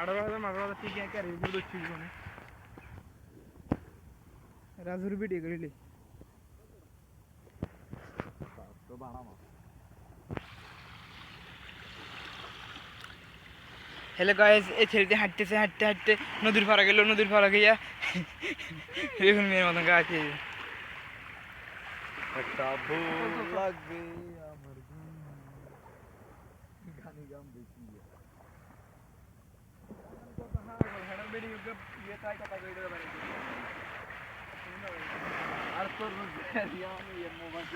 আঠারো হাজার হাজার ঠিক একে রিভিউ দিচ্ছি জীবনে। রাজুর ভিডিও করিলি? তো হ্যালো গাইস এই ছেলেটি হাঁটতেছে হাঁটতে হাঁটতে নদীর পাড়া গেল নদীর পাড়া গিয়া এখন মেয়ের মতন গা খেয়ে একটা ভুল লাগবে আমার গানি গাম বেশি। আর তোর রিয়া আমি এর মোবাইল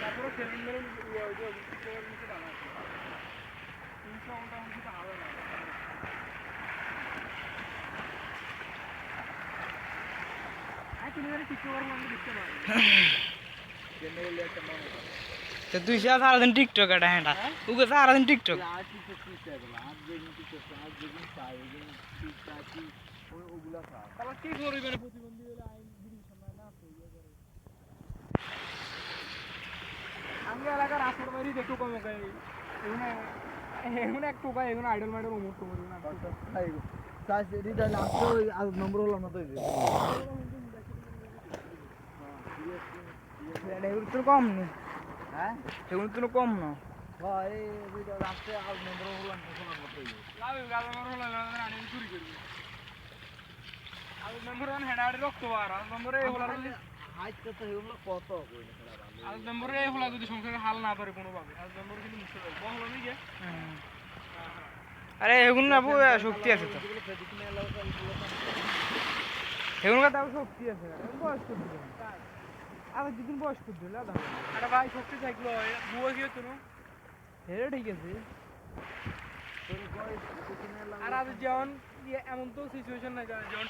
তারপরে ওই যে পিকচারের নিচে দাঁড়া আছে তিনশো মোটামুটি তো হবে না তো তুই সে সারাদিন টিকটক এটা হ্যাঁ উগে সারাদিন টিকটক তো মানে তো ইয়ে আমি এলাকার আসর বাড়ি দেখো কমে গাই এগুলো এগুলো এক টোকা এগুলো আইডল মাইডল অমুক টমুক না চাই রিদা লাস্ট নম্বর হলো না তো। এগুলো তো কম হ্যাঁ? এগুলো তো কম না? এই রিদা লাস্টে আর এগুলো কত কইলে খেলা ভালো আর নম্বরে এই হলো যদি সংসারে হাল না শক্তি আছে তো। এগুলো শক্তি আছে। আবার দুদিন বয়স করতে হলে আরে ভাই শক্তি থাকল বুয়া গিয়ে না? হেরে ঠিক আছে। আর আজ যেমন ইয়ে এমন তো সিচুয়েশন নাই যেমন